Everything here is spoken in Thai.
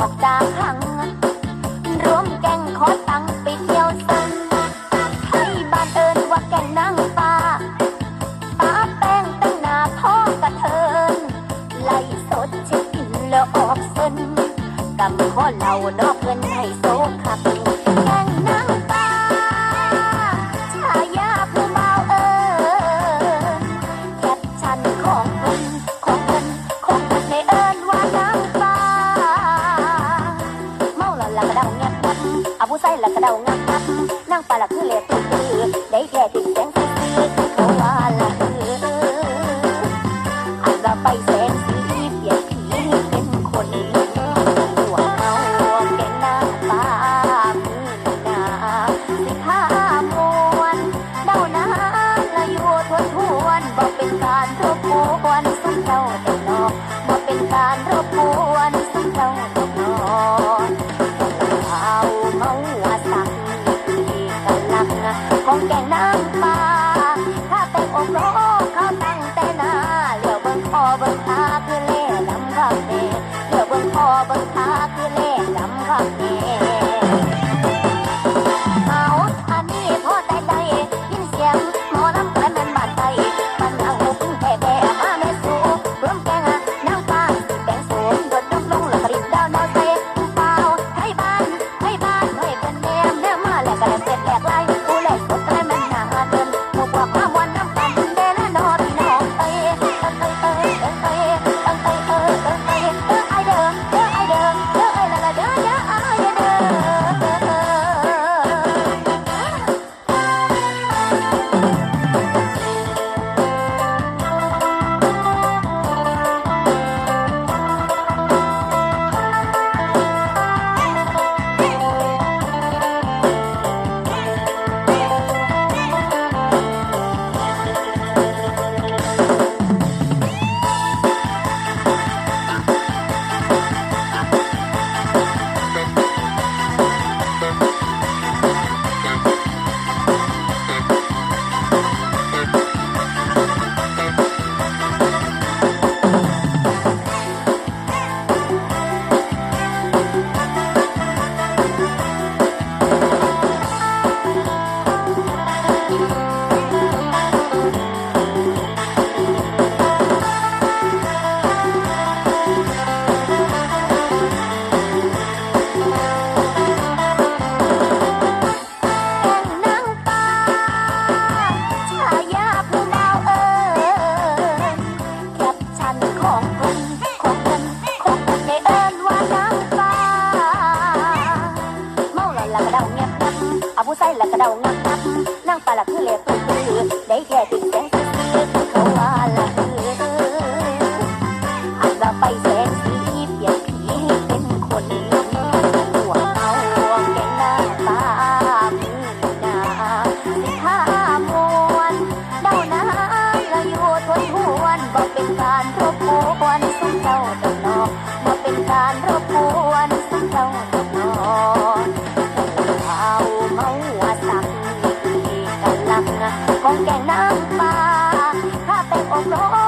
ออกจากหัง รวมแก่งขอตังไปเที่ยวซันไอ้บ้านเอิญว่าแก่งนางป่าป้าแป้งตั้งหน้าพ่อกระเทิน ไล่สดชิ้นแล้วออกเซินกำข้อเหล่านอกเงินให้โซคับ ใส่ละกระเดางับงับนั่งปลาละคือเหลตุกตีได้แค่ติดแสงสี night. ผู้ใส่ละกระเดางับงับนั่งปลาละคือเล็บได้แค่ติดแสงคือเขาว่าลืออันละไปแสงสีเปียนผีให้เป็นคนหัวเอาวงแกงน้าตาคือนาสิท่าวนเดานาละอยู่ทนทนบอกเป็นการทบทวนสมเจ้า เป็นการรบกวนสักเท่าตัวนอนเอาเมาว่าสักทีกำลังของแกงน้ำปลาข้าเป็นอบร้อน